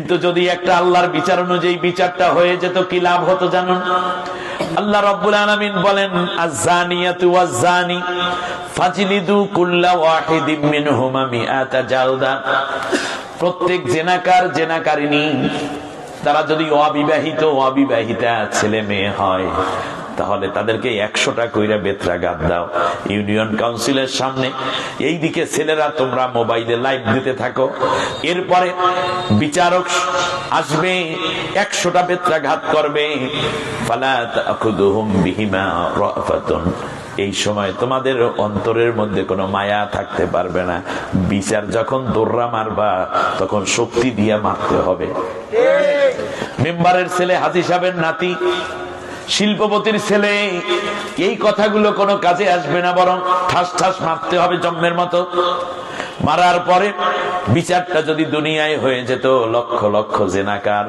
কিন্তু যদি একটা আল্লাহর বিচার অনুযায়ী বিচারটা হয়ে যেত, কি লাভ হতো জানুন আল্লাহ রব্বুল আলামিন বলেন আয-যানিয়াতু ওয়াজ-যানি ফাজলিদু কুল্লা ওয়াহিদিম মিনহুমা মিআতা জালদা। প্রত্যেক জেনাকার জেনাকারিনী তারা যদি অবিবাহিত, অবিবাহিতা ছেলে মেয়ে হয় তাহলে তাদেরকে একশোটা কইরা বেত্রাঘাত দাও। ইউনিয়ন কাউন্সিলের সামনে। এই দিকে ছেলেরা তোমরা মোবাইলে লাইভ দিতে থাকো। এরপরে বিচারক আসবে একশোটা বেত্রাঘাত করবে। তাখুদুহুম বিহিমা রাফাতুন। এই সময় তোমাদের অন্তরের মধ্যে কোনো মায়া থাকতে পারবে না। বিচার যখন দৌড়া মারবা তখন শক্তি দিয়ে মারতে হবে। মেম্বারের ছেলে হাজি সাহেবের নাতি শিল্পপতির ছেলে, এই কথাগুলো কোনো কাজে আসবে না, বরং ঠাস ঠাস মারতে হবে জন্মের মতো। মারার পরে বিচারটা যদি দুনিয়ায় হয়ে যেত, লক্ষ লক্ষ জেনাকার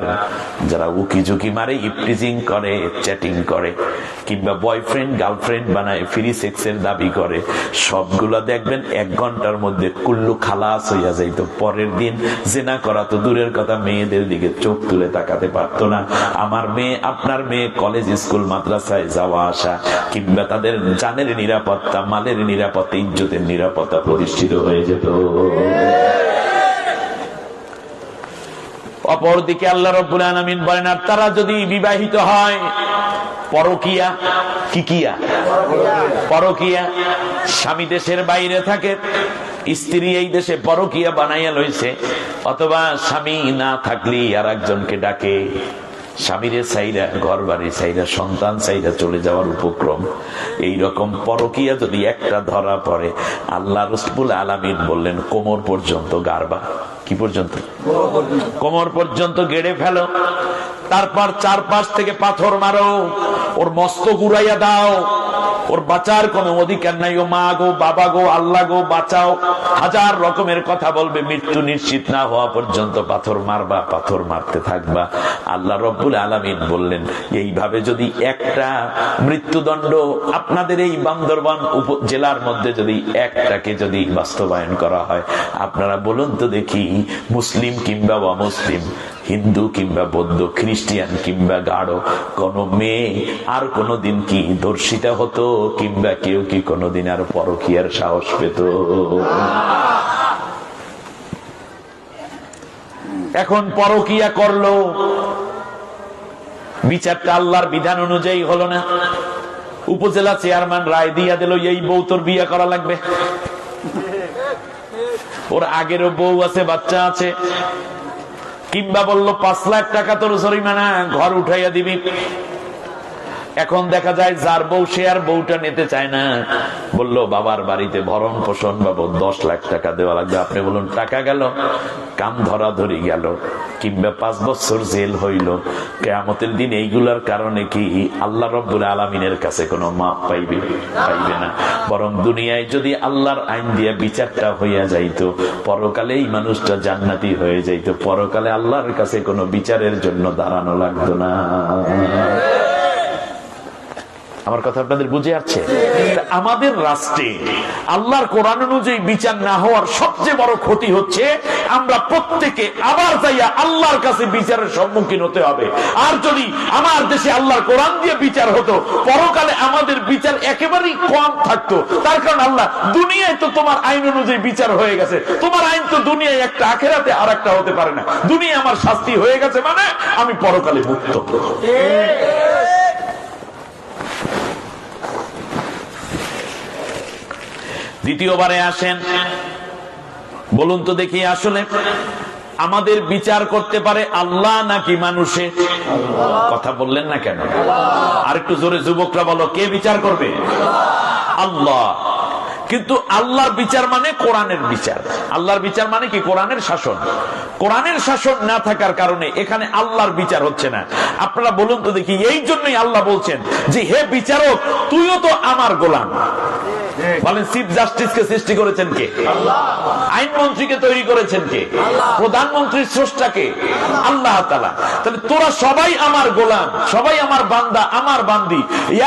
যারা উকি ঝুঁকি মারে, ইপটিজিং করে, চ্যাটিং করে, কিংবা বয়ফ্রেন্ড, গার্লফ্রেন্ড বানায়, ফ্রি সেক্সের দাবি করে, সবগুলো দেখবেন এক ঘণ্টার মধ্যে কুল্লু খালাস হইয়া যাইত। পরের দিন জেনা করা তো দূরের কথা, মেয়েদের দিকে চোখ তুলে তাকাতে পারতো না। আমার মেয়ে, আপনার মেয়ে কলেজ, স্কুল, মাদ্রাসায় যাওয়া আসা, কিংবা তাদের জানের নিরাপত্তা, মালের নিরাপত্তা, ইজ্জতের নিরাপত্তা প্রতিষ্ঠিত হয়ে যেত। অপরদিকে আল্লাহ রব্বুল আলামিন বলেন, আর তারা যদি বিবাহিত হয়, পরকিয়া কি কিয়া? পরকিয়া স্বামী দেশের বাইরে থাকে, স্ত্রী এই দেশে পরকিয়া বানাইয়া লইছে, অথবা স্বামী না থাকলেই আর একজনকে ডাকে। স্বামীরে চাইরা ঘর বাড়ি চাইরা সন্তান চাইরা চলে যাওয়ার উপক্রম। এই রকম পরকিয়া যদি একটা ধরা পড়ে আল্লাহ রসবুল আলামিন বললেন কোমর পর্যন্ত গারবা কি পর্যন্ত। কোমর পর্যন্ত গেড়ে ফেলো। তারপর চারপাশ থেকে পাথর মারো, ওর মস্ত গুড়াইয়া দাও, ওর বাঁচার কোন অধিকার নাই। ও মা গো, বাবা গো, আল্লাহ গো, বাঁচাও। হাজার রকমের কথা বলবে, মৃত্যু নিশ্চিত না হওয়া পর্যন্ত পাথর মারবা, পাথর মারতে থাকবা। আল্লাহ রব্বুল আলামিন বললেন, এইভাবে যদি একটা মৃত্যুদণ্ড আপনাদের এই বান্দরবান জেলার মধ্যে যদি একটাকে যদি বাস্তবায়ন করা হয়, আপনারা বলুন তো দেখি, মুসলিম কিংবা অমুসলিম হিন্দু কিংবা বৌদ্ধ, খ্রিস্টিয়ান কিংবা গাঢ়, কোন মেয়ে আর কোনদিন কি দর্শিতা হতো কিংবা কেউ কি কোনদিন আর পরকিয়ার সাহস পেত? এখন পরকিয়া করল। বিচারটা আল্লাহর বিধান অনুযায়ী হলো না। উপজেলা চেয়ারম্যান রায় দিয়া দিল, এই বউ তোর বিয়ে করা লাগবে। ওর আগেরও বউ আছে, বাচ্চা আছে। কিংবা বলল পাঁচ লাখ টাকা তোর জরিমানা ঘর উঠাইয়া দিবি। এখন দেখা যায় যার বউ সে আর বউটা নিতে চায় না। বলল, বাবার বাড়িতে ভরণ পোষণ বাবু দশ লাখ টাকা দেওয়া লাগবে। আপনি বলুন, টাকা গেল, কাম ধরা ধরি গেল, কিংবা পাঁচ বছর জেল হইল। কেয়ামতের দিন এইগুলার কারণে কি আল্লাহ রব্বুল আলমিনের কাছে কোনো মাপ পাইবে? পাইবে না। বরং দুনিয়ায় যদি আল্লাহর আইন দিয়ে বিচারটা হইয়া যাইতো, পরকালে এই মানুষটা জান্নাতি হয়ে যাইতো, পরকালে আল্লাহর কাছে কোনো বিচারের জন্য দাঁড়ানো লাগতো না। আমার কথা আপনাদের বুঝে আসছে? আমাদের রাষ্ট্রে আল্লাহর কোরআন অনুযায়ী বিচার না হওয়ার সবচেয়ে বড় ক্ষতি হচ্ছে, আমরা প্রত্যেকে আবার যাইয়া আল্লাহর কাছে বিচারের সম্মুখীন হতে হবে। আর যদি আমার দেশে আল্লাহর কোরআন দিয়ে বিচার হতো, পরকালে আমাদের বিচার একেবারেই কম থাকতো। তার কারণ আল্লাহ, দুনিয়ায় তো তোমার আইন অনুযায়ী বিচার হয়ে গেছে। তোমার আইন তো দুনিয়ায় একটা, আখেরাতে আর একটা হতে পারে না। দুনিয়া আমার শাস্তি হয়ে গেছে মানে আমি পরকালে মুক্ত। দ্বিতীয়বারে আসেন। বলুন তো দেখি আসলে আমাদের বিচার করতে পারে আল্লাহ নাকি মানুষে? কথা বললেন না কেন? আর একটু জোরে যুবকরা বলো, কে বিচার করবে? আল্লাহ। কিন্তু আল্লাহর বিচার মানে কোরআনের বিচার। আল্লাহর বিচার মানে কি? কোরআনের শাসন। কোরআনের শাসন না থাকার কারণে এখানে আল্লাহর বিচার হচ্ছে না। আপনারা বলুন তো দেখি, এই জন্যই আল্লাহ বলছেন যে, হে বিচারক, তুইও তো আমার গোলাম। বলেন চিফ জাস্টিসকে সৃষ্টি করেছেন কে? আইনমন্ত্রীকে তৈরি করেছেন কে? প্রধানমন্ত্রীর স্রষ্টাকে আল্লাহ তালা তাহলে তোরা সবাই আমার গোলাম সবাই আমার বান্দা আমার বান্দি।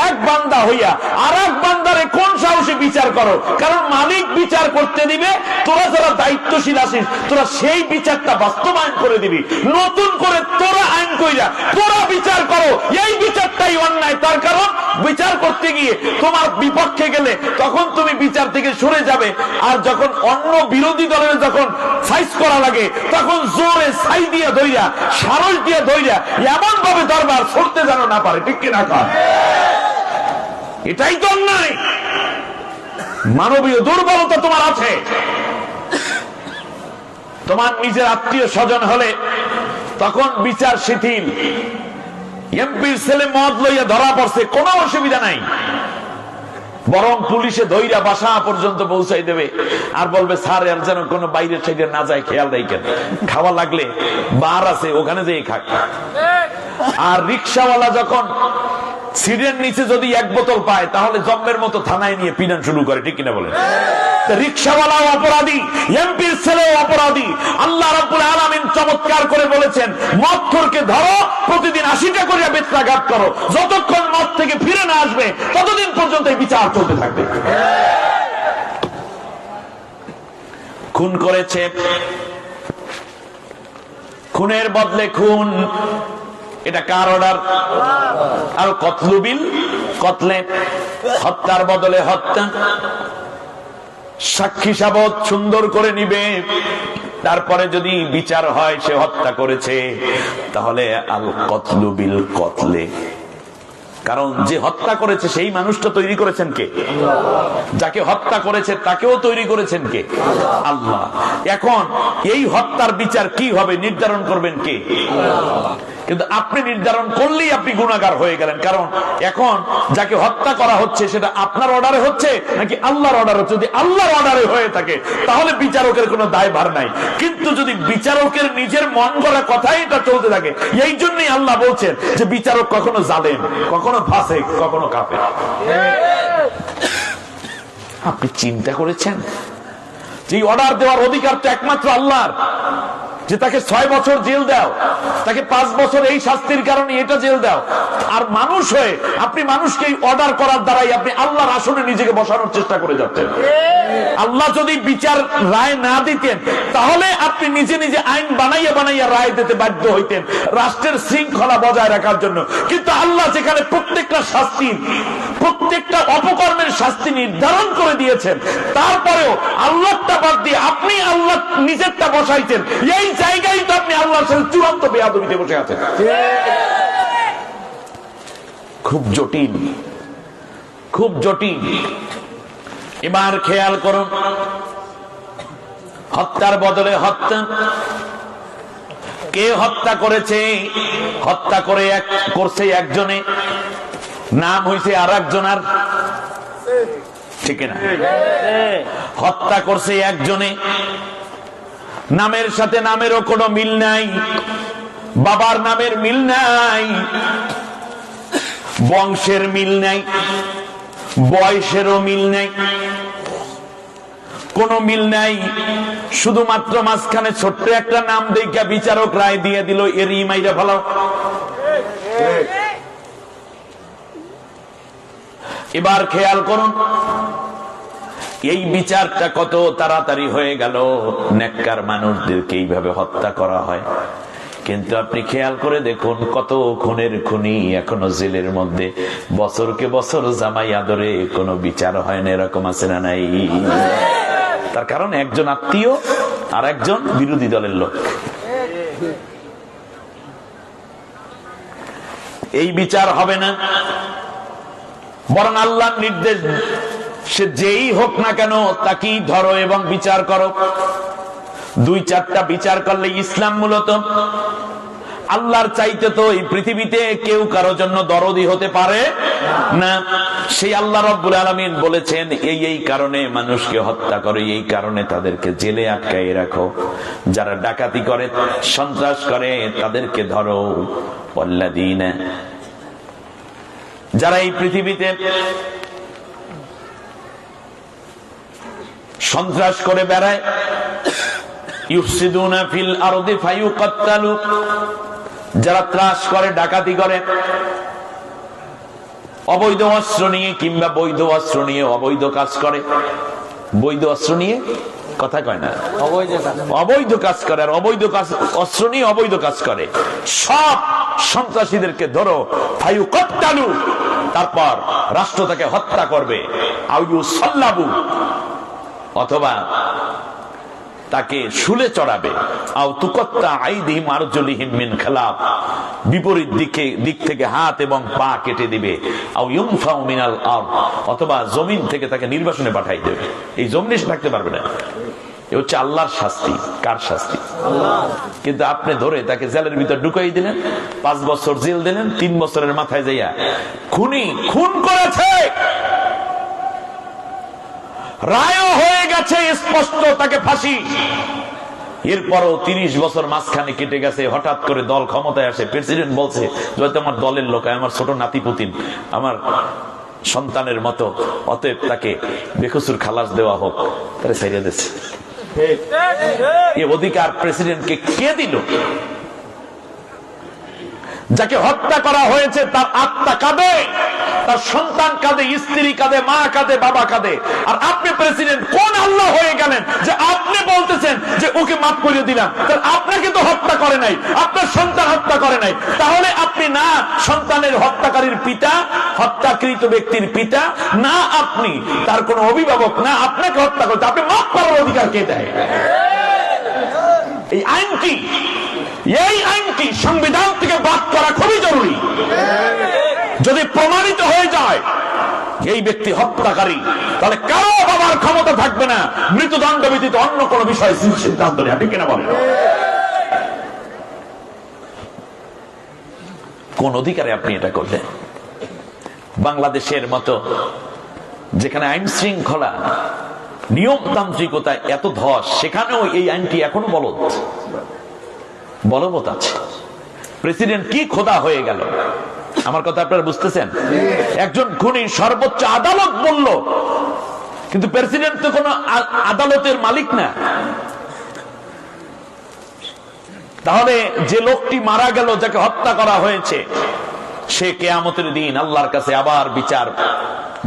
এক বান্দা হইয়া আর এক বান্দারে কোন সাহসে বিচার করো? কারণ মালিক বিচার করতে দিবে তোরা যারা দায়িত্বশীল আসিস তোরা সেই বিচারটা বাস্তবায়ন করে দিবি। নতুন করে তোরা আইন কইরা তোরা বিচার করো। এই বিচারটাই অন্যায়। তার কারণ বিচার করতে গিয়ে তোমার বিপক্ষে গেলে তখন তুমি বিচার থেকে সরে যাবে, আর যখন অন্য বিরোধী দলের যখন সাইজ করা লাগে, তখন জোরে সাই দিয়ে ধইরা সারস দিয়ে ধইরা এমন ভাবে দরবার সরতে যেন না পারে, ঠিক কিনা কর এটাই তো অন্যায়। মানবীয় দুর্বলতা তোমার আছে। তোমার নিজের আত্মীয় স্বজন হলে তখন বিচার শিথিল। এমপির ছেলে মদ লইয়া ধরা পড়ছে, কোনো অসুবিধা নাই। বরং পুলিশে ধৈরা বাসা পর্যন্ত পৌঁছাই দেবে। আর বলবে, স্যার এর যেন কোনো বাইরের সাইডে না যায় খেয়াল রাখেন খাওয়া লাগলে বার আছে, ওখানে যেয়ে খাক। আর রিক্সাওয়ালা যখন সিডের নিচে যদি এক বোতল পায়, তাহলে জম্মের মতো থানায় নিয়ে পিনান শুরু করে, ঠিক কিনা বলে রিক্সাওয়ালাও অপরাধী, এমপির ছেলেও অপরাধী। আল্লাহ চমৎকার করে বলেছেন ধরো, প্রতিদিন আশিটা করো। যতক্ষণ থেকে ফিরে না আসবে, ততদিন পর্যন্ত এই বিচার চলতে থাকবে। খুন করেছে, খুনের বদলে খুন। এটা কার অর্ডার? আর কতলুবিল কতলে? হত্যার বদলে হত্যা। সাক্ষী সাবত সুন্দর করে নিবে। তারপরে যদি বিচার হয় সে হত্যা করেছে, তাহলে আল কতলুবিল কতলে। কারণ যে হত্যা করেছে, সেই মানুষটা তৈরি করেছেন কে? যাকে হত্যা করেছে, তাকেও তৈরি করেছেন কে? আল্লাহ। এখন এই হত্যার বিচার কি হবে, নির্ধারণ করবেন কে? কিন্তু আপনি নির্ধারণ করলেই আপনি গুণাগার হয়ে গেলেন। কারণ এখন যাকে হত্যা করা হচ্ছে, সেটা আপনার অর্ডারে হচ্ছে নাকি আল্লাহর অর্ডার হচ্ছে যদি আল্লাহর অর্ডারে হয়ে থাকে, তাহলে বিচারকের কোনো দায় ভার নাই। কিন্তু যদি বিচারকের নিজের মন করা কথাই এটা চলতে থাকে, এই জন্যই আল্লাহ বলছেন যে বিচারক কখনো জালেন কখনো ফাঁসে কখনো কাপে আপনি চিন্তা করেছেন? যে অর্ডার দেওয়ার অধিকার তো একমাত্র আল্লাহর, যে তাকে ছয় বছর জেল দাও। তাকে পাঁচ বছর এই শাস্তির কারণে এটা জেল দাও। আর মানুষ হয়ে আপনি মানুষকে অর্ডার করার দ্বারাই আপনি আল্লাহর আসনে নিজেকে বসানোর চেষ্টা করে যাচ্ছেন। আল্লাহ যদি বিচার রায় না দিতেন, তাহলে আপনি নিজে নিজে আইন বানাইয়া বানাইয়া রায় দিতে বাধ্য হইতেন, রাষ্ট্রের শৃঙ্খলা বজায় রাখার জন্য। কিন্তু আল্লাহ যেখানে প্রত্যেকটা শাস্তি, প্রত্যেকটা অপকর্মের শাস্তি নির্ধারণ করে দিয়েছেন, তারপরেও আল্লাহটা বাদ দিয়ে আপনি আল্লাহ নিজেরটা বসাইছেন, এই জায়গায় তো আপনি আল্লাহর সাথে চূড়ান্ত বেয়াদবিতে বসে আছেন। খুব জটিল খুব জটিল। এবার খেয়াল করুন হত্যার বদলে হত্যা। কে হত্যা করেছে? হত্যা করে এক করছে একজনে। নাম হইছে আর একজনার ঠিক না? হত্যা করছে একজনে। নামের সাথে নামেরও কোনো মিল নাই। বাবার নামের মিল নাই, বংশের মিল নাই, বয়সেরও মিল নাই, কোন মিল নাই। শুধুমাত্র মাঝখানে ছোট্ট একটা নাম দেখা বিচারক রায় দিয়ে দিল এর ইমাইরা ভালো এবার খেয়াল করুন, এই বিচারটা কত তাড়াতাড়ি হয়ে গেল। নেককার মানুষদেরকে এইভাবে হত্যা করা হয়। কিন্তু আপনি খেয়াল করে দেখুন, কত খুনের খুনি এখনও জেলের মধ্যে। বছরকে বছর জামাই আদরে কোনো বিচার হয় না, এরকম আছে না নাই? তার কারণ একজন আত্মীয় আর একজন বিরোধী দলের লোক। এই বিচার হবে না। বরং আল্লাহ নির্দেশ, সে যেই হোক না কেন, তাকেই ধরো এবং বিচার করো। দুই চারটা বিচার করলে ইসলাম মূলত আল্লাহর চাইতে তো এই পৃথিবীতে কেউ কারও জন্য দরদি হতে পারে না। সেই আল্লাহ রব্বুল আলমিন বলেছেন, এই এই কারণে মানুষকে হত্যা করে, এই কারণে তাদেরকে জেলে আটকাই রাখো। যারা ডাকাতি করে, সন্ত্রাস করে, তাদেরকে ধরো। পল্লাদিন যারা এই পৃথিবীতে সন্ত্রাস করে বেড়ায় ইউফসিদুনা ফিল আরদি ফায়ুকাত্তালু। যারা ত্রাস করে ডাকাতি করে অবৈধ অস্ত্র নিয়ে কিংবা বৈধ অস্ত্র নিয়ে অবৈধ কাজ করে। বৈধ অস্ত্র নিয়ে কথা কয় না? অবৈধ কাজ। করে আর অবৈধ কাজ অস্ত্র নিয়ে অবৈধ কাজ করে। সব সন্ত্রাসীদেরকে ধরো ফাইউ কত্তালু তারপর রাষ্ট্র তাকে হত্যা করবে। আউয়ু সাল্লাবু অথবা তাকে শুলে চড়াবে। আও তুকত্তা আইদিহিম আরজুলিহিম মিন খেলাফ বিপরীত দিকে, দিক থেকে হাত এবং পা কেটে দিবে। আও ইউনফাউ মিনাল আরদ, অথবা জমিন থেকে তাকে নির্বাসনে পাঠাই দেবে। এই জমিনে থাকতে পারবে না। এ হচ্ছে আল্লাহর শাস্তি। কার শাস্তি? কিন্তু আপনি ধরে তাকে জেলের ভিতর ঢুকাই দিলেন, পাঁচ বছর জেল দিলেন, তিন বছরের মাথায় যাইয়া খুনি খুন করেছে! রায়ও হয়ে গেছে স্পষ্ট তাকে ফাঁসি। এরপরও তিরিশ বছর মাঝখানে কেটে গেছে হঠাৎ করে দল ক্ষমতায় আসে। প্রেসিডেন্ট বলছে হয়তো আমার দলের লোক আমার ছোট নাতি পুতিন আমার সন্তানের মতো অতএব তাকে বেকসুর খালাস দেওয়া হোক তারা ছেড়ে দিচ্ছে। এ অধিকার প্রেসিডেন্টকে কে দিল? যাকে হত্যা করা হয়েছে, তার আত্মা কাঁদে, তার সন্তান কাঁদে, স্ত্রী কাঁদে, মা কাঁদে, বাবা কাঁদে। আর আপনি প্রেসিডেন্ট কোন আল্লাহ হয়ে গেলেন যে আপনি বলতেছেন যে ওকে মাফ করে দিলাম? তাহলে আপনাকে তো হত্যা করে নাই, আপনার সন্তান হত্যা করে নাই। তাহলে আপনি না সন্তানের হত্যাকারীর পিতা, হত্যাকৃত ব্যক্তির পিতা, না আপনি, তার কোন অভিভাবক, না আপনাকে হত্যা করতে আপনি মাফ করার অধিকার কে দেয়? এই আইনটি এই আইনটি সংবিধান থেকে বাদ করা খুবই জরুরি। যদি প্রমাণিত হয়ে যায়, এই ব্যক্তি হত্যাকারী, তাহলে কারও বাবার ক্ষমতা থাকবে না। মৃত্যুদণ্ড ব্যতীত অন্য কোন বিষয় সিদ্ধান্ত নেই আপনি কেনা বলেন? কোন অধিকারে আপনি এটা করলেন? বাংলাদেশের মতো যেখানে আইন শৃঙ্খলা, নিয়মতান্ত্রিকতা এত ধস, সেখানেও এই আইনটি এখনও বলদ। বলবৎ আছে। প্রেসিডেন্ট কি খোদা হয়ে গেল? আমার কথা আপনারা বুঝতেছেন? একজন খুনি সর্বোচ্চ আদালত বলল, কিন্তু প্রেসিডেন্ট তো কোন আদালতের মালিক না। তাহলে যে লোকটি মারা গেল, যাকে হত্যা করা হয়েছে, সে কেয়ামতের দিন আল্লাহর কাছে আবার বিচার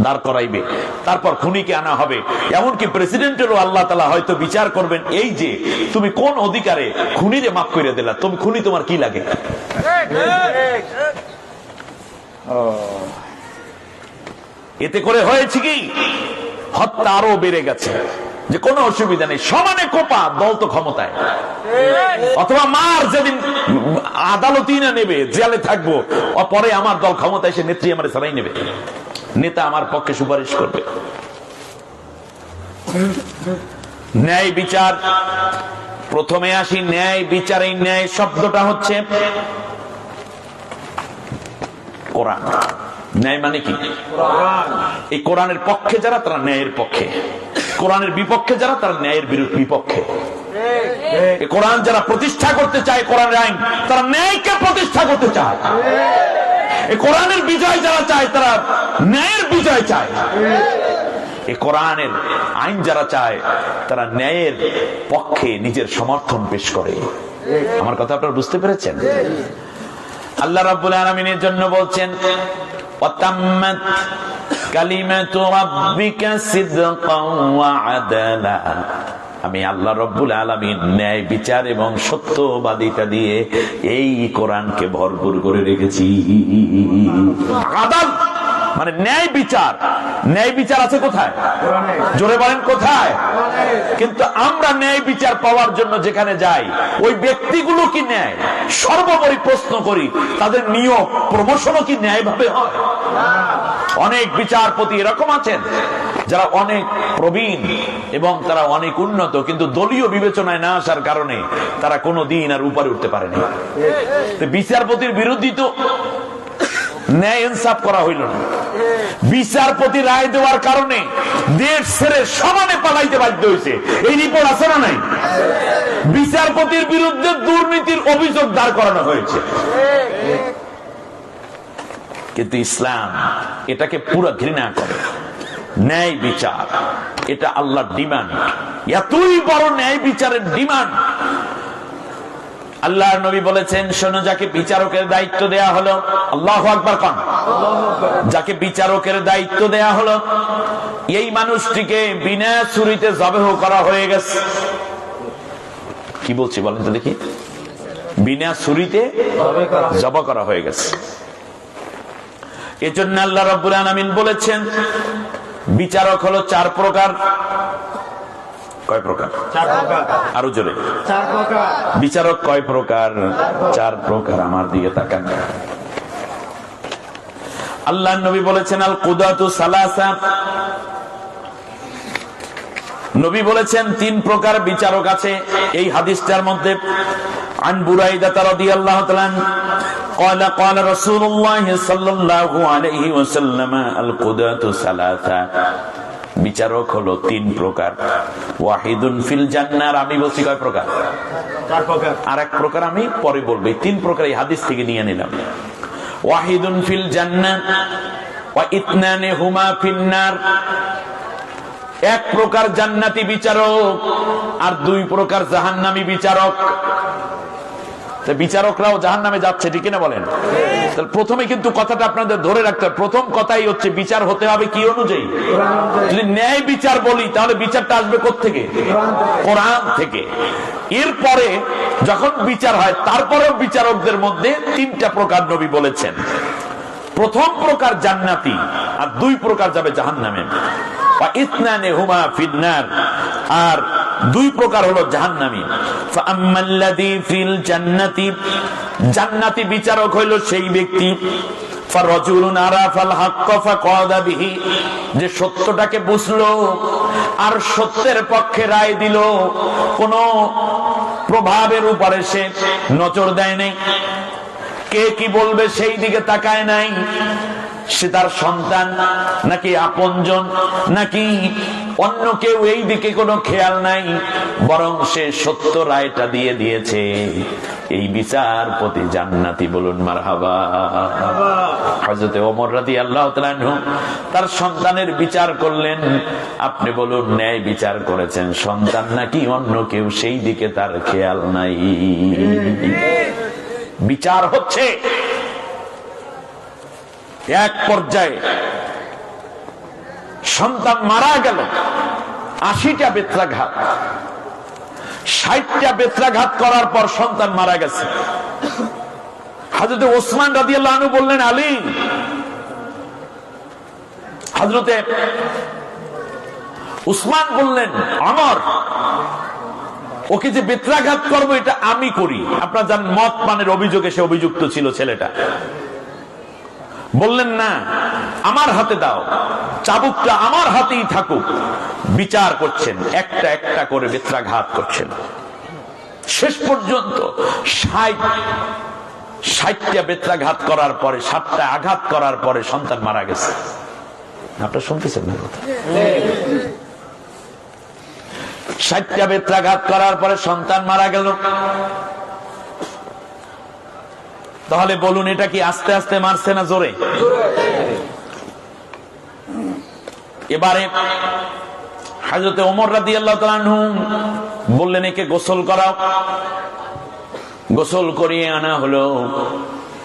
দাঁড় করাইবে। তারপর খুনিকে আনা হবে। এমনকি প্রেসিডেন্টেরও আল্লাহ তালা হয়তো বিচার করবেন এই যে, তুমি কোন অধিকারে খুনিরে মাফ করে দিলা? তুমি খুনি, তোমার কি লাগে? এতে করে হয়েছে কি? হত্যা আরও বেড়ে গেছে। যে কোনো অসুবিধা নেই। সমানে কোপা, দল তো ক্ষমতায়। অথবা মার যেদিন আদালতই না নেবে, জেলে থাকব পরে আমার দল ক্ষমতায় এসে নেত্রী আমার সারাই নেবে। নেতা আমার পক্ষে সুপারিশ করবে। ন্যায় বিচার, প্রথমে আসি, ন্যায় বিচার, এই ন্যায় শব্দটা হচ্ছে কোরআন। ন্যায় মানে কি? এই কোরআনের পক্ষে যারা, তারা ন্যায়ের পক্ষে। কোরআনের বিপক্ষে যারা, তারা ন্যায়ের বিরু- বিপক্ষে। কোরআন যারা প্রতিষ্ঠা করতে চায়, কোরআনের আইন, তারা ন্যায়কে প্রতিষ্ঠা করতে চায়। কোরআনের বিজয় যারা চায়, তারা ন্যায়ের বিজয় চায়। এই কোরআনের আইন যারা চায়, তারা ন্যায়ের পক্ষে নিজের সমর্থন পেশ করে। আমার কথা আপনারা বুঝতে পেরেছেন? আল্লাহ রাব্বুল আলামিনের জন্য বলছেন, ওয়াতাম্মাত কালিমাতু রাব্বিকা সিদকান ওয়া আদালা। আমি আল্লাহ রব্বুল আলামিন ন্যায় বিচার এবং সত্যবাদিতা দিয়ে এই কোরআনকে ভরপুর করে রেখেছি। আদাল মানে ন্যায় বিচার। ন্যায় বিচার আছে কোথায়? জোরে বলেন কোথায়? কিন্তু আমরা ন্যায় বিচার পাওয়ার জন্য যেখানে যাই ওই ব্যক্তিগুলো কি ন্যায়? সর্বোপরি প্রশ্ন করি তাদের নিয়োগ প্রমোশনও কি ন্যায় ভাবে হয়? অনেক বিচারপতি এরকম আছেন। যারা অনেক প্রবীণ এবং তারা অনেক উন্নত, কিন্তু দলীয় বিবেচনায় না আসার কারণে তারা কোনো দিন আর উপরে উঠতে পারেনি বিচারপতির বিরোধী তো ন্যায় ইনসাফ করা হইল না। বিচারপতি রায় দেওয়ার কারণে দেশ ছেড়ে সমানে পালাইতে বাধ্য হয়েছে এই রিপোর্ট আছে না নাই? বিচারপতির বিরুদ্ধে দুর্নীতির অভিযোগ দাঁড় করানো হয়েছে। কিন্তু ইসলাম এটাকে পুরো ঘৃণা করে। ন্যায় বিচার। এটা আল্লাহর ডিমান্ড এতই বড় ন্যায় বিচারের ডিমান্ড আল্লাহ নবী বলেছেন, শোনো, যাকে বিচারকের দায়িত্ব দেয়া হলো, আল্লাহ আকবর কন। যাকে বিচারকের দায়িত্ব দেয়া হলো, এই মানুষটিকে বিনা ছুরিতে জবেহ করা হয়ে গেছে। কি বলছি বলেন তো দেখি। বিনা ছুরিতে জব করা হয়ে গেছে। এজন্য আল্লাহ রব্বুল আলামিন বলেছেন বিচারক হলো চার প্রকার। কয় প্রকার? আরও জোরে। বিচারক কয় প্রকার? চার প্রকার আমার দিকে তাকান। আল্লাহ নবী বলেছেন আল কুদাতু সালাসা। নবী বলেছেন তিন প্রকার বিচারক আছে এই হাদিসটার মধ্যে عن بريدة رضي الله تعالى عنه قال قال رسول الله صلى الله عليه وسلم القضاة ثلاثة বিচারক হলো তিন প্রকার ওয়াহিদুন ফিল জান্নার আমি বলছি কয় প্রকার আর এক প্রকার আমি পরে বলবো এই তিন প্রকার এই হাদিস থেকে নিয়ে নিলাম ওয়াহিদুন ফিল জান্নাত ওয়া ইতনানে হুমা ফিন্নার এক প্রকার জান্নাতি বিচারক আর দুই প্রকার জাহান্নামী বিচারক। বিচারকরাও জাহান নামে যাচ্ছে, ঠিক না বলেন? প্রথমে কিন্তু কথাটা আপনাদের ধরে রাখতে হবে। প্রথম কথাই হচ্ছে বিচার হতে হবে কি অনুযায়ী? যদি ন্যায় বিচার বলি, তাহলে বিচারটা আসবে থেকে কোরআন থেকে। এরপরে যখন বিচার হয়, তারপরেও বিচারকদের মধ্যে তিনটা প্রকার নবী বলেছেন। প্রথম প্রকার জান্নাতি আর দুই প্রকার যাবে জাহান নামে আর দুই প্রকার হলো জাহান্নামী। জান্নাতি। জান্নাতি বিচারক হইল সেই ব্যক্তি। যে সত্যটাকে বুঝলো আর সত্যের পক্ষে রায় দিল। কোন প্রভাবের উপরে সে নজর দেয় নাই। কে কি বলবে সেই দিকে তাকায় নাই। সে তার সন্তান, নাকি আপনজন, নাকি অন্য কেউ, এই দিকে কোনো খেয়াল নাই, বরং সে সত্য রায়টা দিয়ে দিয়েছে। এই বিচার প্রতি জান্নাতি বলুন মার হাবা তার সন্তানের বিচার করলেন। আপনি বলুন, ন্যায় বিচার করেছেন, সন্তান নাকি অন্য কেউ, সেই দিকে তার খেয়াল নাই। বিচার হচ্ছে। এক পর্যায়ে সন্তান মারা গেল। আশিটা বেত্রাঘাত। ষাটটা বেত্রাঘাত করার পর সন্তান মারা গেছে। হাজরতে ওসমান রাজি বললেন, আলী হাজরতে উসমান বললেন আমার ওকে যে বেত্রাঘাত করব এটা আমি করি। আপনার যান মত পানের অভিযোগে সে অভিযুক্ত ছিল ছেলেটা। বললেন, না, আমার হাতে দাও। চাবুকটা আমার হাতেই থাকুক। বিচার করছেন, একটা একটা করে বেত্রাঘাত করছেন। শেষ পর্যন্ত ষাট, ষাটটা বেত্রাঘাত করার পরে, সাতটা আঘাত করার পরে সন্তান মারা গেছে। আপনার শুনতেছেন না কথা? ষাটটা বেত্রাঘাত করার পরে সন্তান মারা গেল। তাহলে বলুন, এটা কি আস্তে আস্তে মারছে না জোরে? এবারে হাজরতে ওমর রাদি আল্লাহ বললেন, একে গোসল করাও। গোসল করিয়ে আনা হলো।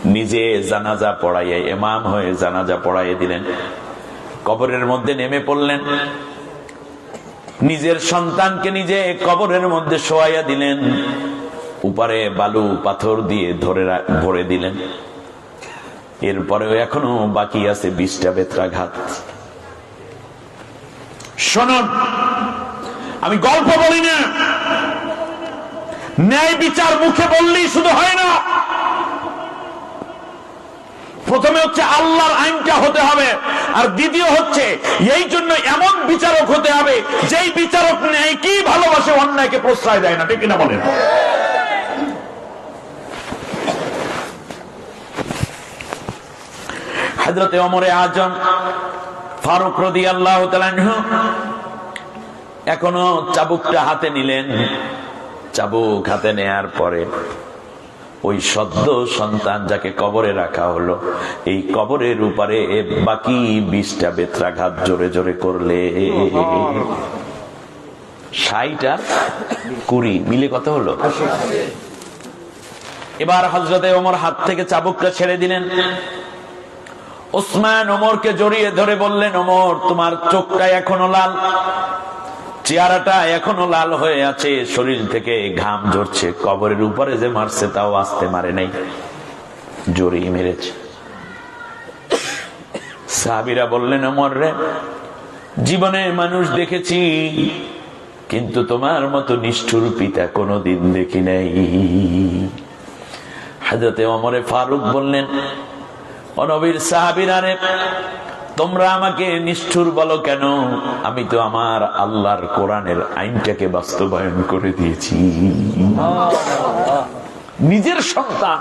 নিজে জানাজা পড়াইয়ে এমাম হয়ে জানাজা পড়াইয়ে দিলেন। কবরের মধ্যে নেমে পড়লেন। নিজের সন্তানকে নিজে কবরের মধ্যে শোয়াইয়া দিলেন। উপারে বালু পাথর দিয়ে ধরে ভরে দিলেন। এরপরেও এখনও বাকি আছে বিশটা বেত্রাঘাত। শোনুন, আমি গল্প বলি না। ন্যায় বিচার মুখে বললেই শুধু হয় না। প্রথমে হচ্ছে আল্লাহর আইনটা হতে হবে, আর দ্বিতীয় হচ্ছে এই জন্য এমন বিচারক হতে হবে, যেই বিচারক ন্যায় কি ভালোবাসে, অন্যায়কে প্রশ্রয় দেয় না, ঠিক কিনা বলেন? হজরতে অমরে আজম ফারুক রদি আল্লাহ এখনও চাবুকটা হাতে নিলেন। চাবুক হাতে নেয়ার পরে ওই সদ্য সন্তান যাকে কবরে রাখা হলো, এই কবরের উপরে বাকি বিশটা বেত্রাঘাত জোরে জোরে করলে। ষাট আর কুড়ি, মিলে কত হলো? এবার হজরতে ওমর হাত থেকে চাবুকটা ছেড়ে দিলেন। ওসমান ওমরকে জড়িয়ে ধরে বললেন, ওমর, তোমার চোখটা এখনও লাল। চেহারাটা এখনও লাল হয়ে আছে। শরীর থেকে ঘাম ঝরছে। কবরের উপরে যে মারছে, তাও আসতে মারে নাই। জড়িয়ে মেরেছে। সাহাবিরা বললেন, ওমর রে, জীবনে মানুষ দেখেছি, কিন্তু তোমার মতো নিষ্ঠুর পিতা কোনোদিন দেখি নাই। হাজরতে অমরে ফারুক বললেন অনবীর সাহাবিরারে তোমরা আমাকে নিষ্ঠুর বলো কেন? আমি তো আমার আল্লাহর কোরআনের আইনটাকে বাস্তবায়ন করে দিয়েছি। নিজের সন্তান।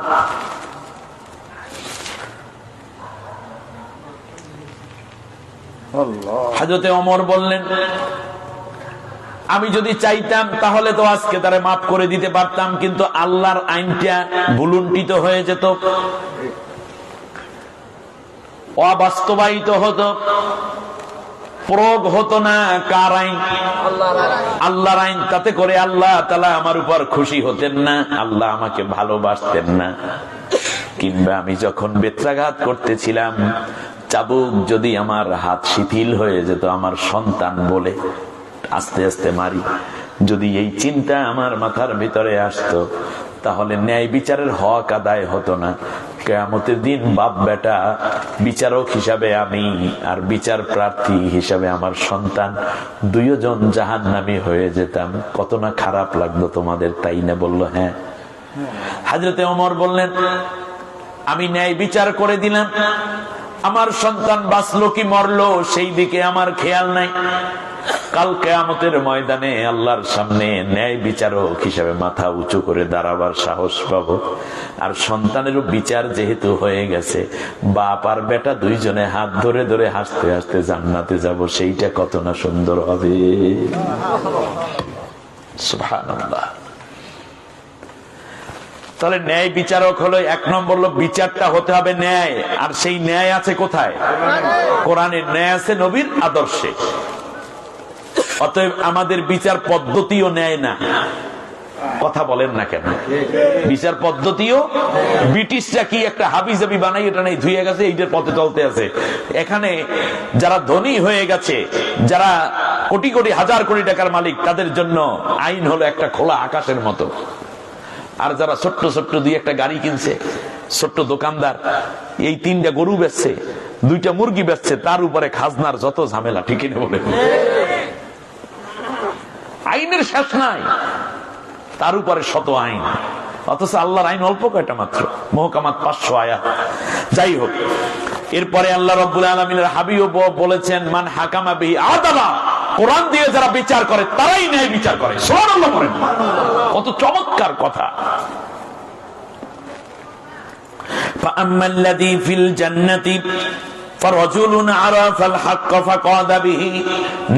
হাজরতে অমর বললেন আমি যদি চাইতাম তাহলে তো আজকে তারা মাফ করে দিতে পারতাম কিন্তু আল্লাহর আইনটা ভুলুন্টিত হয়ে যেত। অবাস্তবায়িত হতো। প্রয়োগ হতো না কার আইন? আল্লাহর আইন। তাতে করে আল্লাহ তালা আমার উপর খুশি হতেন না, আল্লাহ আমাকে ভালোবাসতেন না। কিংবা আমি যখন বেত্রাঘাত করতেছিলাম, চাবুক যদি আমার হাত শিথিল হয়ে যেত, আমার সন্তান বলে আস্তে আস্তে মারি। যদি এই চিন্তা আমার মাথার ভিতরে আসতো, তাহলে ন্যায় বিচারের হক আদায় হতো না। কেয়ামতের দিন বাপ বেটা বিচারক হিসাবে আমি আর বিচার প্রার্থী হিসাবে আমার সন্তান দুইজন জাহান নামি হয়ে যেতাম। কত না খারাপ লাগতো তোমাদের, তাই না বলল? হ্যাঁ। হাজরতে অমর বললেন, আমি ন্যায় বিচার করে দিলাম। আমার সন্তান বাঁচলো কি মরলো, সেই দিকে আমার খেয়াল নাই। কাল কেয়ামতের ময়দানে আল্লাহর সামনে ন্যায় বিচারক হিসাবে মাথা উঁচু করে দাঁড়াবার সাহস পাব। আর সন্তানেরও বিচার যেহেতু হয়ে গেছে, বাপ আর বেটা দুইজনে হাত ধরে ধরে হাসতে হাসতে জান্নাতে যাব, সেইটা কত না সুন্দর হবে। তাহলে ন্যায় বিচারক হলো এক নম্বর লোক, বিচারটা হতে হবে ন্যায়। আর সেই ন্যায় আছে কোথায়? কোরআনের ন্যায় আছে নবীর আদর্শে। অতএব আমাদের বিচার পদ্ধতিও নেয় না। কথা বলেন না কেন? বিচার পদ্ধতিও ব্রিটিশরা কি একটা হাবি জাবি বানাই, এটা নেই, ধুয়ে গেছে, এইটার পথে চলতে আছে। এখানে যারা ধনী হয়ে গেছে, যারা কোটি কোটি, হাজার কোটি টাকার মালিক, তাদের জন্য আইন হলো একটা খোলা আকাশের মতো। আর যারা ছোট্ট ছোট্ট দুই একটা গাড়ি কিনছে, ছোট্ট দোকানদার, এই তিনটা গরু বেচছে, দুইটা মুরগি বেচছে, তার উপরে খাজনার যত ঝামেলা, ঠিকই বলে? আইনের শেষ নাই তার উপরে শত আইন অথচ আল্লাহর আইন অল্প কয়টা মাত্র মহকামাত পাঁচশো আয়া যাই হোক এরপরে আল্লাহ রব্বুল আলমিনের হাবিও বলেছেন মান হাকামা বিহি আদালা কোরআন দিয়ে যারা বিচার করে তারাই ন্যায় বিচার করে সুবহানাল্লাহ বলেন কত চমৎকার কথা فأما الذي في الجنة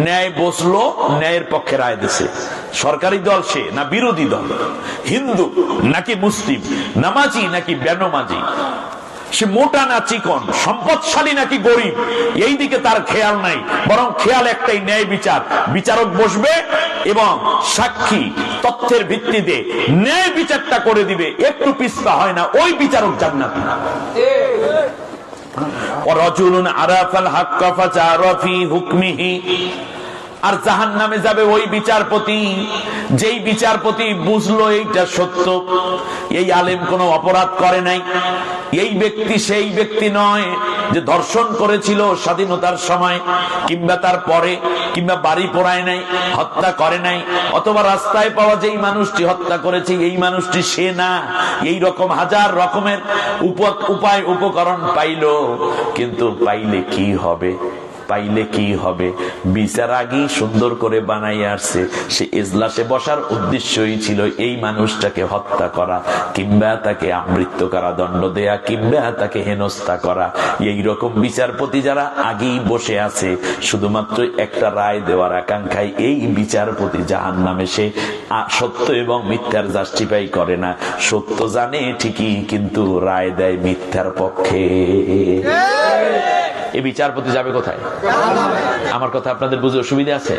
ন্যায় বসল, ন্যায়ের পক্ষে রায় দিছে। সরকারি দল সে না বিরোধী দল? হিন্দু নাকি মুসলিম? নামাজি নাকি বেনমাজি? সে মোটা না চিকন? সম্পদশালী নাকি গরিব? এই দিকে তার খেয়াল নাই। বরং খেয়াল একটাই, ন্যায় বিচার। বিচারক বসবে এবং সাক্ষী তথ্যের ভিত্তিতে ন্যায় বিচারটা করে দিবে। একটু পিস্তা হয় না, ওই বিচারক জান্নাত না। রজুলুন আরাফাল হাক্কা ফাজারা হুকমিহি। আর জাহান নামে যাবে ওই বিচারপতি, যেই বিচারপতি বুঝলো এইটা সত্য, এই আলেম কোনো অপরাধ করে নাই, এই ব্যক্তি সেই ব্যক্তি নয় যে ধর্ষণ করেছিল স্বাধীনতার সময়, কিংবা তার পরে, কিংবা বাড়ি পোড়ায় নাই, হত্যা করে নাই, অথবা রাস্তায় পাওয়া যেই মানুষটি হত্যা করেছে, এই মানুষটি সে না। এই রকম হাজার রকমের উপায়, উপকরণ পাইল, কিন্তু পাইলে কি হবে? পাইলে কি হবে? বিচার আগেই সুন্দর করে বানাই আসছে। সে এজলাসে বসার উদ্দেশ্যই ছিল এই মানুষটাকে হত্যা করা, কিংবা তাকে আমৃত্য কারাদণ্ড দেয়া, কিংবা তাকে হেনস্থা করা। এই রকম বিচারপতি যারা আগেই বসে আছে, শুধুমাত্র একটা রায় দেওয়ার আকাঙ্ক্ষায় এই বিচারপতি জাহান নামে সে সত্য এবং মিথ্যার জাস্টিফাই করে না। সত্য জানে ঠিকই, কিন্তু রায় দেয় মিথ্যার পক্ষে। এই বিচারপতি যাবে কোথায়? আমার কথা আপনাদের বুঝে অসুবিধা আছে?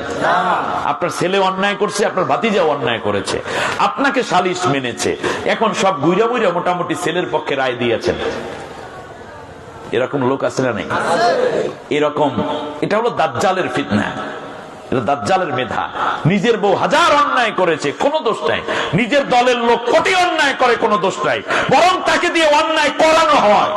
আপনার ছেলে অন্যায় করছে, আপনার ভাতিজাও অন্যায় করেছে, আপনাকে সালিশ মেনেছে, এখন সব গুইরা মুইরা মোটামুটি ছেলের পক্ষে রায় দিয়েছেন। এরকম লোক আছে না নেই? এরকম, এটা হলো দাজ্জালের ফিতনা। দাজ্জালের মেধা। নিজের বউ হাজার অন্যায় করেছে, কোনো দোষ নাই। নিজের দলের লোক কোটি অন্যায় করে, কোনো দোষ নাই। বরং তাকে দিয়ে অন্যায় করানো হয়।